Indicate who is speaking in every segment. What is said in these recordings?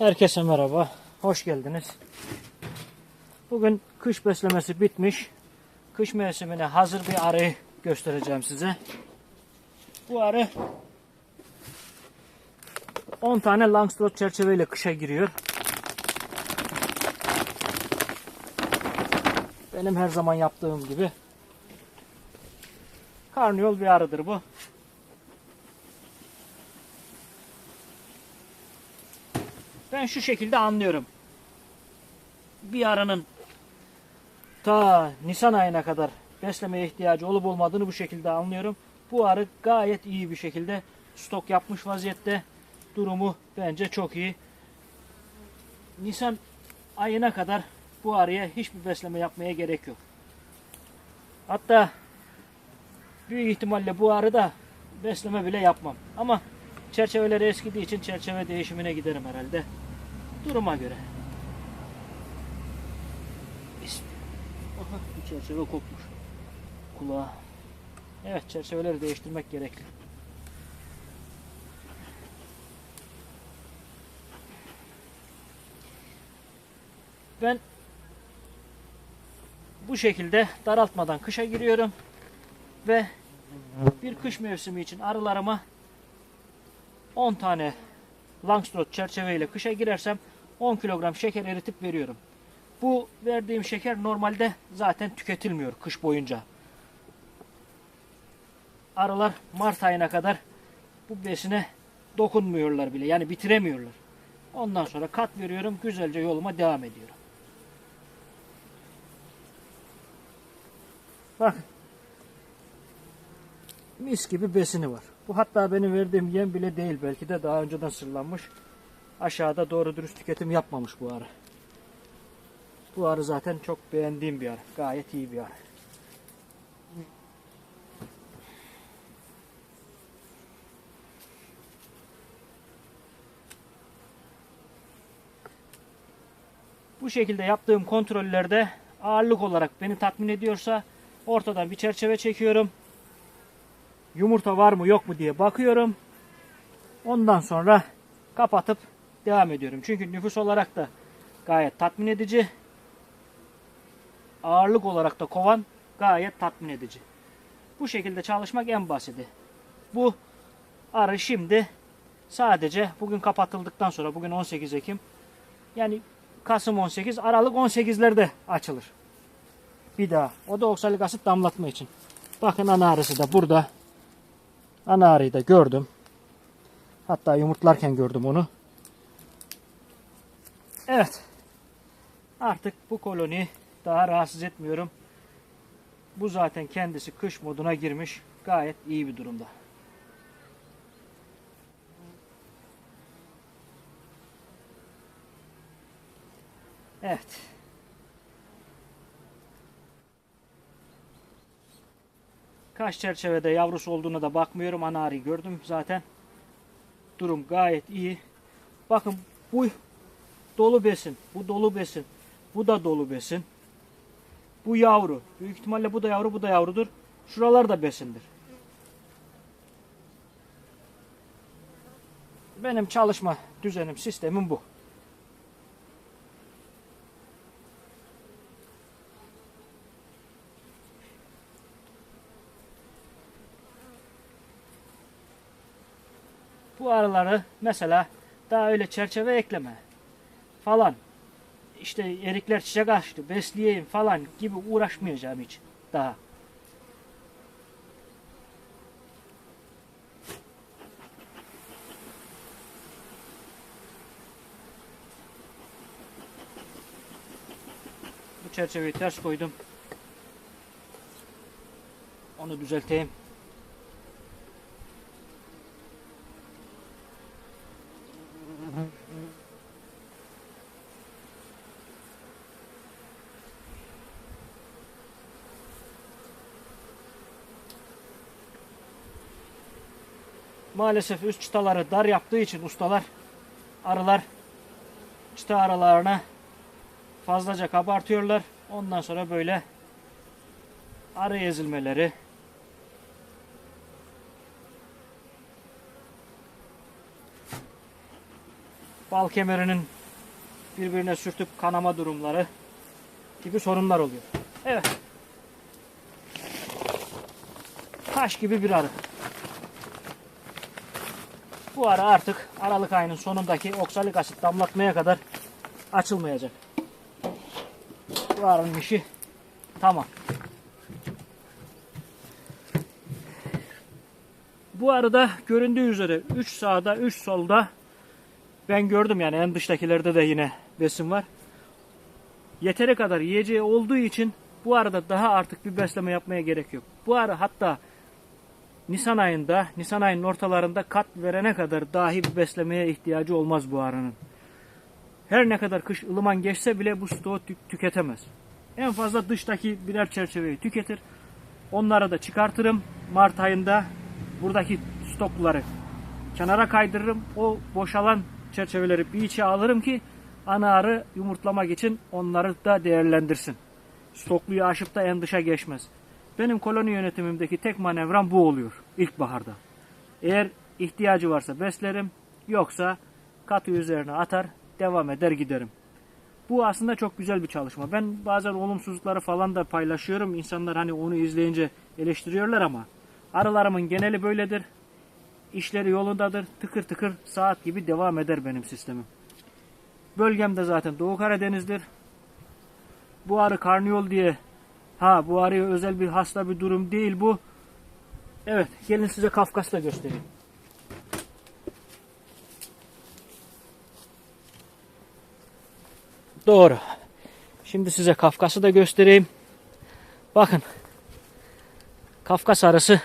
Speaker 1: Herkese merhaba. Hoş geldiniz. Bugün kış beslemesi bitmiş. Kış mevsimine hazır bir arıyı göstereceğim size. Bu arı 10 tane Langstroth çerçeveyle kışa giriyor. Benim her zaman yaptığım gibi. Karnıyol bir arıdır bu. Ben şu şekilde anlıyorum. Bir arının ta Nisan ayına kadar beslemeye ihtiyacı olup olmadığını bu şekilde anlıyorum. Bu arı gayet iyi bir şekilde stok yapmış vaziyette. Durumu bence çok iyi. Nisan ayına kadar bu arıya hiçbir besleme yapmaya gerek yok. Hatta büyük ihtimalle bu arıda besleme bile yapmam. Ama çerçeveleri eskidiği için çerçeve değişimine giderim herhalde. Duruma göre. Aha bir çerçeve kopmuş. Kulağa. Evet çerçeveleri değiştirmek gerekli. Ben bu şekilde daraltmadan kışa giriyorum ve bir kış mevsimi için arılarıma 10 tane Langstroth çerçeveyle kışa girersem 10 kilogram şeker eritip veriyorum. Bu verdiğim şeker normalde zaten tüketilmiyor kış boyunca. Arılar Mart ayına kadar bu besine dokunmuyorlar bile. Yani bitiremiyorlar. Ondan sonra kat veriyorum. Güzelce yoluma devam ediyorum. Bak. Mis gibi besini var. Bu hatta benim verdiğim yem bile değil. Belki de daha önceden sırlanmış. Aşağıda doğru dürüst tüketim yapmamış bu arı. Bu arı zaten çok beğendiğim bir arı. Gayet iyi bir arı. Bu şekilde yaptığım kontrollerde ağırlık olarak beni tatmin ediyorsa ortadan bir çerçeve çekiyorum. Yumurta var mı yok mu diye bakıyorum. Ondan sonra kapatıp devam ediyorum. Çünkü nüfus olarak da gayet tatmin edici. Ağırlık olarak da kovan gayet tatmin edici. Bu şekilde çalışmak en basiti. Bu arı şimdi sadece bugün kapatıldıktan sonra bugün 18 Ekim yani Kasım 18 Aralık 18'lerde açılır. Bir daha. O da oksalik asit damlatma için. Bakın ana arısı da burada. Ana arıyı da gördüm. Hatta yumurtlarken gördüm onu. Evet. Artık bu koloni daha rahatsız etmiyorum. Bu zaten kendisi kış moduna girmiş. Gayet iyi bir durumda. Evet. Kaç çerçevede yavrusu olduğuna da bakmıyorum. Ana arıyı gördüm zaten. Durum gayet iyi. Bakın bu dolu besin. Bu dolu besin. Bu da dolu besin. Bu yavru. Büyük ihtimalle bu da yavru, bu da yavrudur. Şuralar da besindir. Benim çalışma düzenim, sistemim bu. Bu arıları mesela daha öyle çerçeve ekleme falan işte erikler çiçek açtı besleyeyim falan gibi uğraşmayacağım hiç daha. Bu çerçeveyi ters koydum. Onu düzelteyim. Maalesef üst çıtaları dar yaptığı için ustalar, arılar çıta aralarına fazlaca kabartıyorlar. Ondan sonra böyle arı ezilmeleri, bal kemerinin birbirine sürtüp kanama durumları gibi sorunlar oluyor. Evet. Taş gibi bir arı. Bu arı artık Aralık ayının sonundaki oksalik asit damlatmaya kadar açılmayacak. Bu arının işi tamam. Bu arada göründüğü üzere 3 sağda 3 solda ben gördüm yani en dıştakilerde de yine besin var. Yeteri kadar yiyeceği olduğu için bu arada daha artık bir besleme yapmaya gerek yok. Bu ara hatta Nisan ayında, Nisan ayının ortalarında kat verene kadar dahi bir beslemeye ihtiyacı olmaz bu arının. Her ne kadar kış ılıman geçse bile bu stoğu tü- tüketemez. En fazla dıştaki birer çerçeveyi tüketir. Onları da çıkartırım. Mart ayında buradaki stokları kenara kaydırırım. O boşalan çerçeveleri bir içe alırım ki ana arı yumurtlamak için onları da değerlendirsin. Stokluyu aşıp da en dışa geçmez. Benim koloni yönetimimdeki tek manevram bu oluyor ilkbaharda. Eğer ihtiyacı varsa beslerim, yoksa katı üzerine atar, devam eder giderim. Bu aslında çok güzel bir çalışma. Ben bazen olumsuzlukları falan da paylaşıyorum. İnsanlar hani onu izleyince eleştiriyorlar ama arılarımın geneli böyledir. İşleri yolundadır. Tıkır tıkır saat gibi devam eder benim sistemim. Bölgemde zaten Doğu Karadeniz'dir. Bu arı karniyol diye ha bu arıya özel bir hasta bir durum değil bu. Evet gelin size Kafkas'ta göstereyim. Doğru. Şimdi size Kafkas'ı da göstereyim. Bakın. Kafkas arısı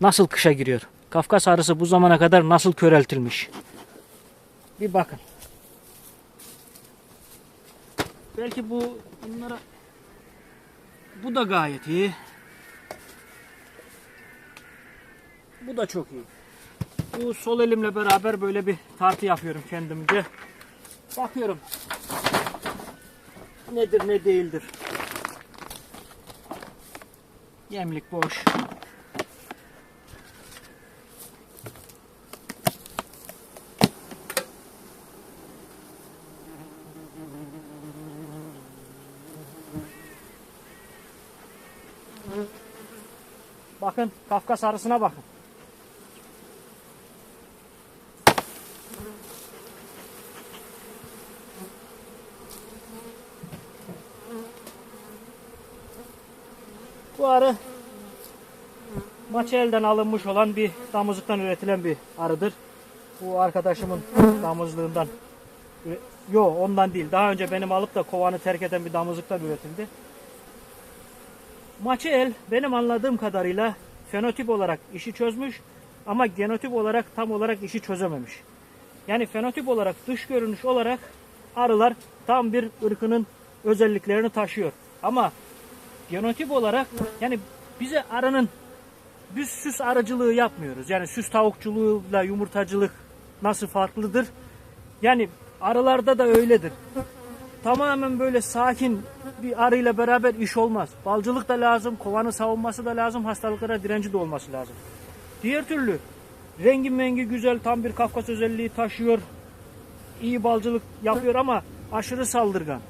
Speaker 1: nasıl kışa giriyor. Kafkas arısı bu zamana kadar nasıl köreltilmiş. Bir bakın. Belki bu bunlara bu da gayet iyi. Bu da çok iyi. Bu sol elimle beraber böyle bir tartı yapıyorum kendimce. Bakıyorum. Nedir ne değildir. Yemlik boş. Bakın Kafkas arısına bakın. Bu arı Maçel'den alınmış olan bir damızlıktan üretilen bir arıdır. Bu arkadaşımın damızlığından Yok ondan değil. Daha önce benim alıp da kovanı terk eden bir damızlıktan üretildi. Maçel benim anladığım kadarıyla fenotip olarak işi çözmüş ama genotip olarak tam olarak işi çözememiş. Yani fenotip olarak dış görünüş olarak arılar tam bir ırkının özelliklerini taşıyor. Ama genotip olarak yani bize arının biz süs arıcılığı yapmıyoruz. Yani süs tavukçuluğuyla yumurtacılık nasıl farklıdır? Yani arılarda da öyledir. Tamamen böyle sakin bir arıyla beraber iş olmaz. Balcılık da lazım, kovanı savunması da lazım, hastalıklara direnci de olması lazım. Diğer türlü rengi mengi güzel, tam bir Kafkas özelliği taşıyor. iyi balcılık yapıyor ama aşırı saldırgan.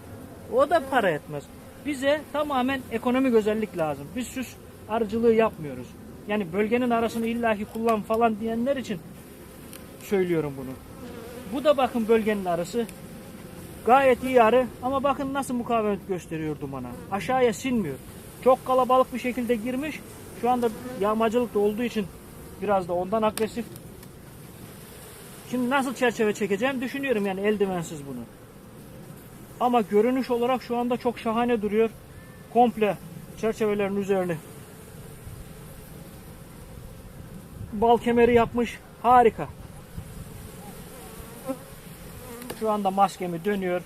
Speaker 1: O da para etmez. Bize tamamen ekonomik özellik lazım. Biz süs arıcılığı yapmıyoruz. Yani bölgenin arasını illaki kullan falan diyenler için söylüyorum bunu. Bu da bakın bölgenin arası. Gayet iyi arı ama bakın nasıl mukavemet gösteriyor dumana. Aşağıya sinmiyor. Çok kalabalık bir şekilde girmiş. Şu anda yağmacılık da olduğu için biraz da ondan agresif. Şimdi nasıl çerçeve çekeceğim düşünüyorum yani eldivensiz bunu. Ama görünüş olarak şu anda çok şahane duruyor. Komple çerçevelerin üzerini bal kemeri yapmış. Harika. Şu anda maskemi dönüyor.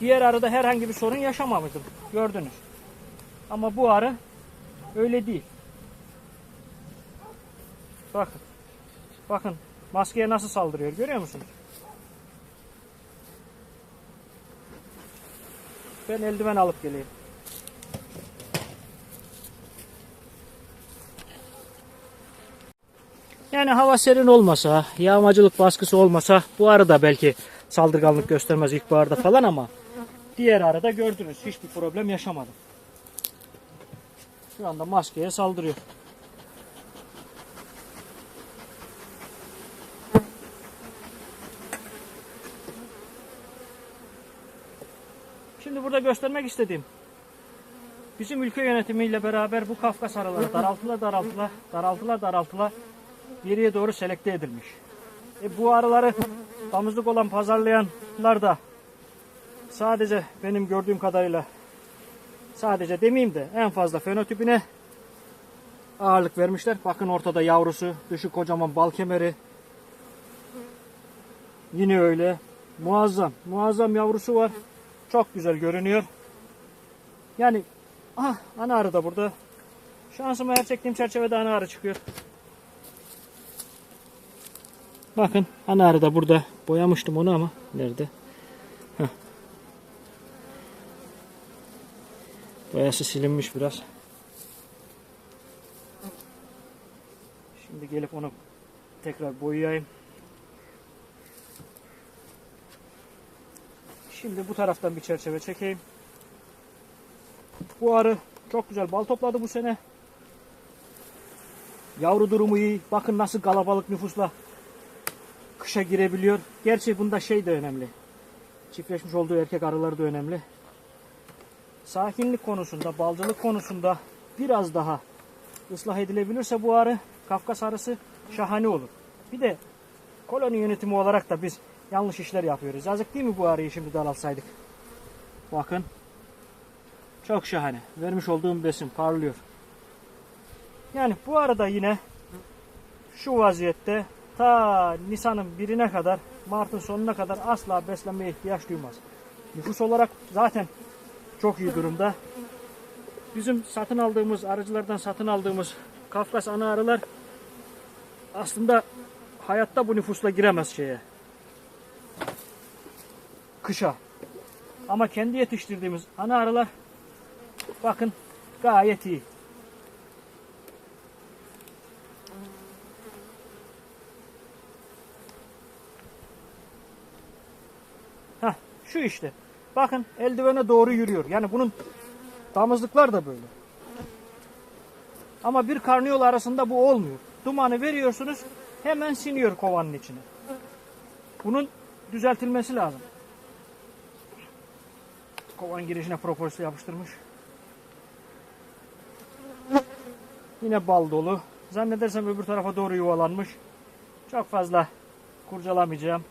Speaker 1: Diğer arıda herhangi bir sorun yaşamamıştım. Gördünüz. Ama bu arı öyle değil. Bakın. Bakın maskeye nasıl saldırıyor görüyor musunuz? Ben eldiven alıp geleyim. Yani hava serin olmasa, yağmacılık baskısı olmasa bu arı da belki saldırganlık göstermez ilkbaharda falan ama diğer arada gördünüz. Hiçbir problem yaşamadım. Şu anda maskeye saldırıyor. Şimdi burada göstermek istediğim bizim ülke yönetimiyle beraber bu Kafkas arıları daraltıla daraltıla daraltıla daraltıla geriye doğru selekte edilmiş. E bu arıları damızlık olan pazarlayanlar da sadece benim gördüğüm kadarıyla sadece demeyeyim de en fazla fenotipine ağırlık vermişler. Bakın ortada yavrusu, dışı kocaman bal kemeri. Yine öyle. Muazzam, muazzam yavrusu var. Çok güzel görünüyor. Yani ah ana arı da burada. Şansıma her çektiğim çerçevede ana arı çıkıyor. Bakın ana arı da burada. Boyamıştım onu ama nerede? Heh. Boyası silinmiş biraz. Şimdi gelip onu tekrar boyayayım. Şimdi bu taraftan bir çerçeve çekeyim. Bu arı çok güzel bal topladı bu sene. Yavru durumu iyi. Bakın nasıl kalabalık nüfusla kışa girebiliyor. Gerçi bunda şey de önemli. Çiftleşmiş olduğu erkek arıları da önemli. Sakinlik konusunda, balcılık konusunda biraz daha ıslah edilebilirse bu arı Kafkas arısı şahane olur. Bir de koloni yönetimi olarak da biz yanlış işler yapıyoruz. Yazık değil mi bu arıyı şimdi daraltsaydık? Bakın. Çok şahane. Vermiş olduğum besin parlıyor. Yani bu arada yine şu vaziyette ta Nisan'ın birine kadar Mart'ın sonuna kadar asla beslenmeye ihtiyaç duymaz. Nüfus olarak zaten çok iyi durumda. Bizim satın aldığımız arıcılardan satın aldığımız Kafkas ana arılar aslında hayatta bu nüfusla giremez şeye. Kışa. Ama kendi yetiştirdiğimiz ana arılar bakın gayet iyi. Heh, şu işte. Bakın eldivene doğru yürüyor. Yani bunun damızlıklar da böyle. Ama bir karnıyol arasında bu olmuyor. Dumanı veriyorsunuz hemen siniyor kovanın içine. Bunun düzeltilmesi lazım. Kovan girişine propolis yapıştırmış. Yine bal dolu. Zannedersem öbür tarafa doğru yuvalanmış. Çok fazla kurcalamayacağım.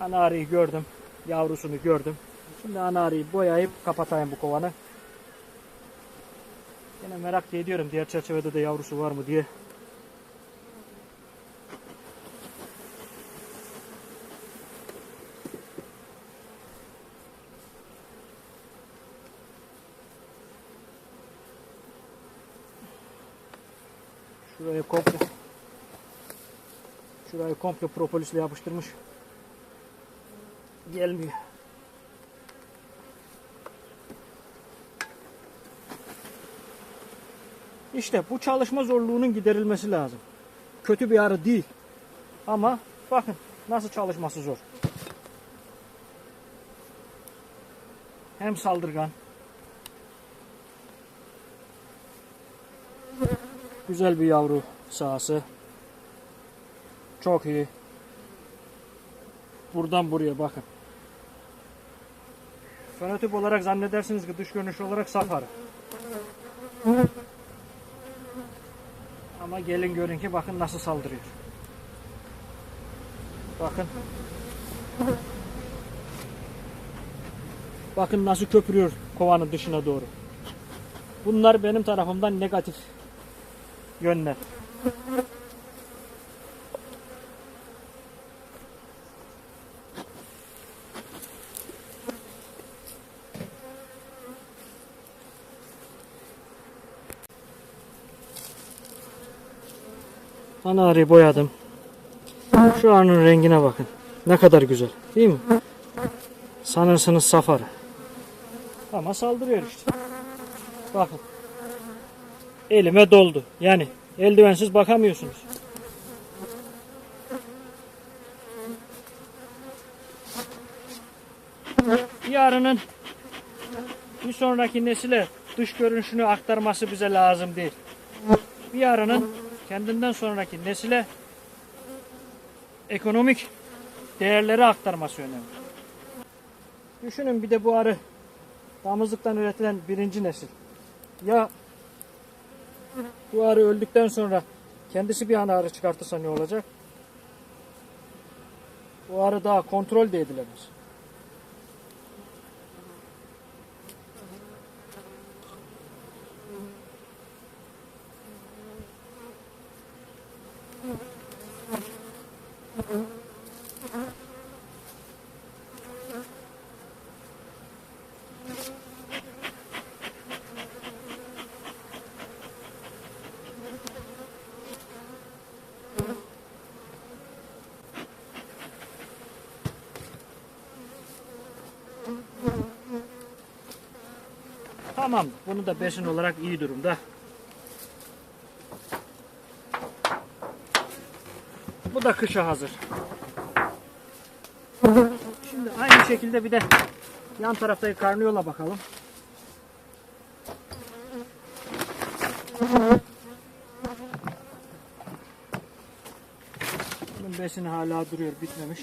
Speaker 1: Ana arıyı gördüm. Yavrusunu gördüm. Şimdi ana arıyı boyayıp kapatayım bu kovanı. Yine merak ediyorum diğer çerçevede de yavrusu var mı diye. Şuraya komple Şurayı komple propolisle yapıştırmış. Gelmiyor. İşte bu çalışma zorluğunun giderilmesi lazım. Kötü bir arı değil. Ama bakın nasıl çalışması zor. Hem saldırgan. Güzel bir yavru sahası. Çok iyi. Buradan buraya bakın. Fenotip olarak zannedersiniz ki dış görünüş olarak saf arı. Ama gelin görün ki bakın nasıl saldırıyor. Bakın. Bakın nasıl köpürüyor kovanın dışına doğru. Bunlar benim tarafımdan negatif yönler. Ana arıyı boyadım. Şu anın rengine bakın. Ne kadar güzel. Değil mi? Sanırsınız safari. Ama saldırıyor işte. Bakın. Elime doldu. Yani eldivensiz bakamıyorsunuz. Bir arının bir sonraki nesile dış görünüşünü aktarması bize lazım değil. Bir arının kendinden sonraki nesile ekonomik değerleri aktarması önemli. Düşünün bir de bu arı damızlıktan üretilen birinci nesil. Ya bu arı öldükten sonra kendisi bir ana arı çıkartırsa ne olacak? Bu arı daha kontrol de edilemez. Tamam. Bunu da besin olarak iyi durumda. Bu da kışa hazır. Şimdi aynı şekilde bir de yan taraftaki karniyola bakalım. Bunun besini hala duruyor, bitmemiş.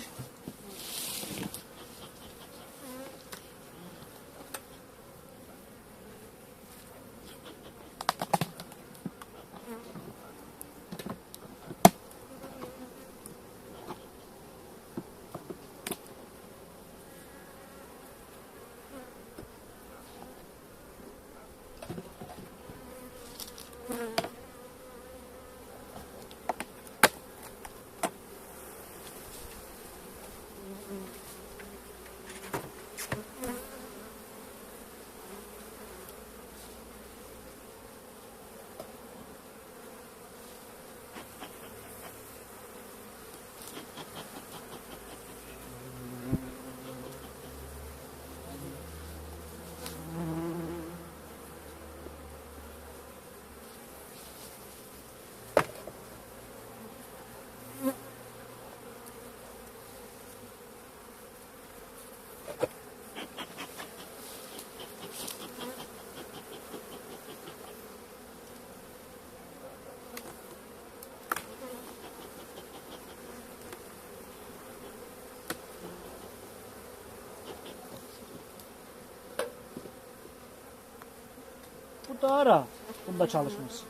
Speaker 1: Da. Bunda çalışması.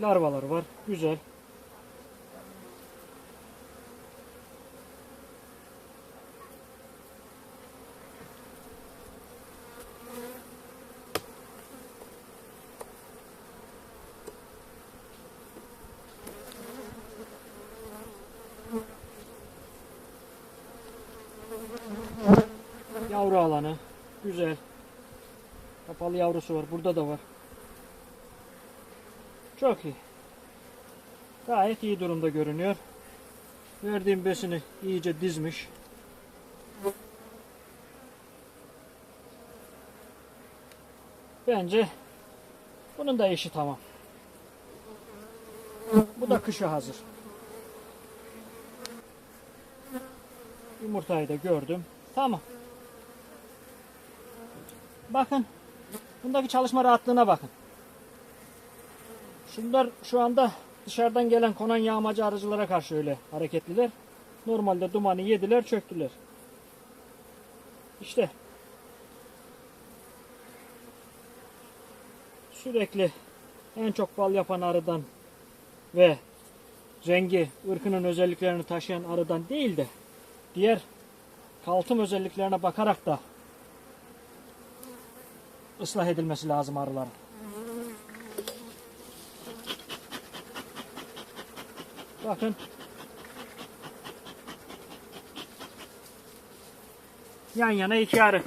Speaker 1: Larvaları var. Güzel. Yavru alanı. Güzel. Kapalı yavrusu var. Burada da var. Çok iyi. Gayet iyi durumda görünüyor. Verdiğim besini iyice dizmiş. Bence bunun da işi tamam. Bu da kışa hazır. Yumurtayı da gördüm. Tamam. Bakın. Bundaki çalışma rahatlığına bakın. Şunlar şu anda dışarıdan gelen konan yağmacı arıcılara karşı öyle hareketliler. Normalde dumanı yediler, çöktüler. İşte sürekli en çok bal yapan arıdan ve rengi, ırkının özelliklerini taşıyan arıdan değil de diğer kaltım özelliklerine bakarak da ıslah edilmesi lazım arıların. Bakın. Yan yana iki arı.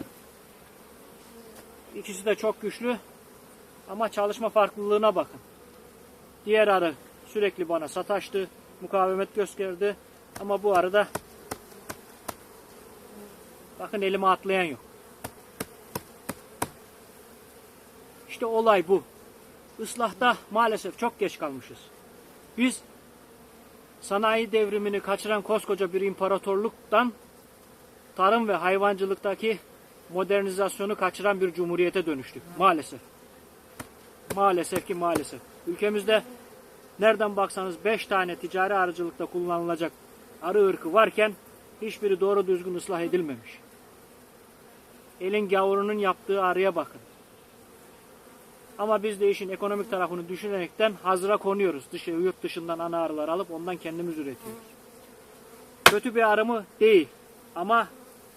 Speaker 1: İkisi de çok güçlü. Ama çalışma farklılığına bakın. Diğer arı sürekli bana sataştı. Mukavemet gösterdi. Ama bu arı da Bakın elime atlayan yok. İşte olay bu. Islahta maalesef çok geç kalmışız. Biz sanayi devrimini kaçıran koskoca bir imparatorluktan tarım ve hayvancılıktaki modernizasyonu kaçıran bir cumhuriyete dönüştük. Maalesef. Maalesef ki maalesef. Ülkemizde nereden baksanız 5 tane ticari arıcılıkta kullanılacak arı ırkı varken hiçbiri doğru düzgün ıslah edilmemiş. Elin gavurunun yaptığı arıya bakın. Ama biz de işin ekonomik tarafını düşünerekten hazıra konuyoruz. Dışı, yurt dışından ana arılar alıp ondan kendimiz üretiyoruz. Kötü bir arı mı? Değil. Ama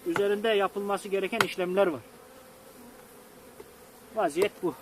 Speaker 1: üzerinde yapılması gereken işlemler var. Vaziyet bu.